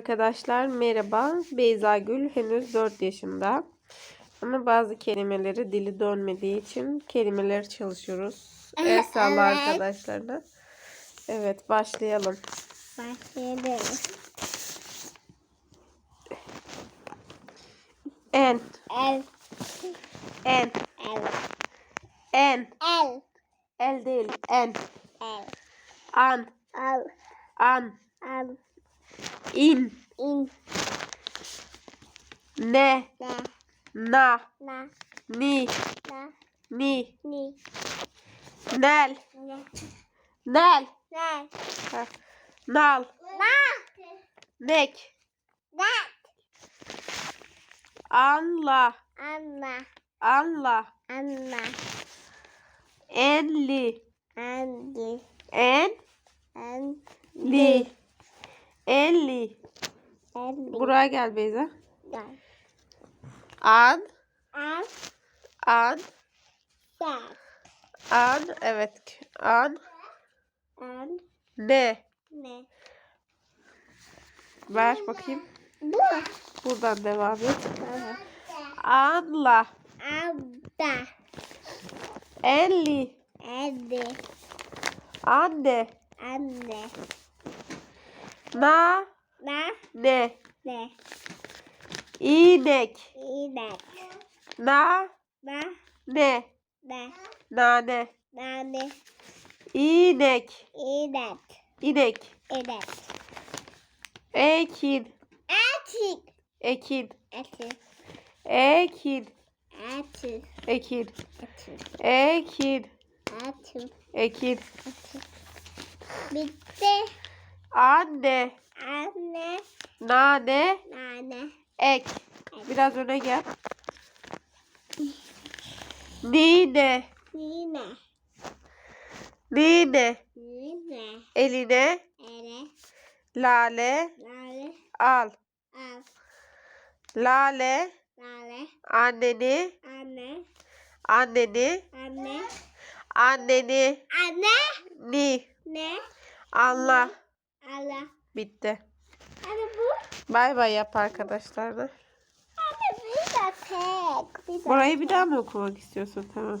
Arkadaşlar merhaba. Beyza Gül henüz 4 yaşında. Ama bazı kelimeleri dili dönmediği için kelimeleri çalışıyoruz. El salla Evet. arkadaşlarına. Evet başlayalım. Başlayalım. En, El, en, el, en. el, El değil, en. el, An, al, an, al, in, in, ne, ne, na, na, ni, na, ni, ni, nel, ne, nel, ne, Ha, nal, na, nek, ne, anla, anla, anla, anla, enli, andi, 50. 50. Buraya gel Beyza. Gel. Ad. Ad. Ad. Gel. Ad. Evet. Ad. Ad. Ne? Ne? Ver bakayım. Bu. Buradan devam et. Adla. Adla. 50. 50. Anne. Anne na, na, ne. ne, İnek, inek, na, na, ne. ne, Nane, nane, inek, inek, inek. inek, Ekin, ekin, ekin, etik, ekin, etik, ekin, etik, ekin. etik. Bitti. Anne, Anne, nane, nane, ek. Biraz öne gel. Nine, nine, nine. nine, Eline. Ele, lale. Lale, al. al, Lale. Lale, anneni, anne, anneni, anne, anneni. Anne, ni. Ne, anla. Ala. Bitti. Anne bu, Bay bay yap arkadaşlarına. anne bir de tek, bir de Burayı bir daha mı okumak istiyorsun? Tamam.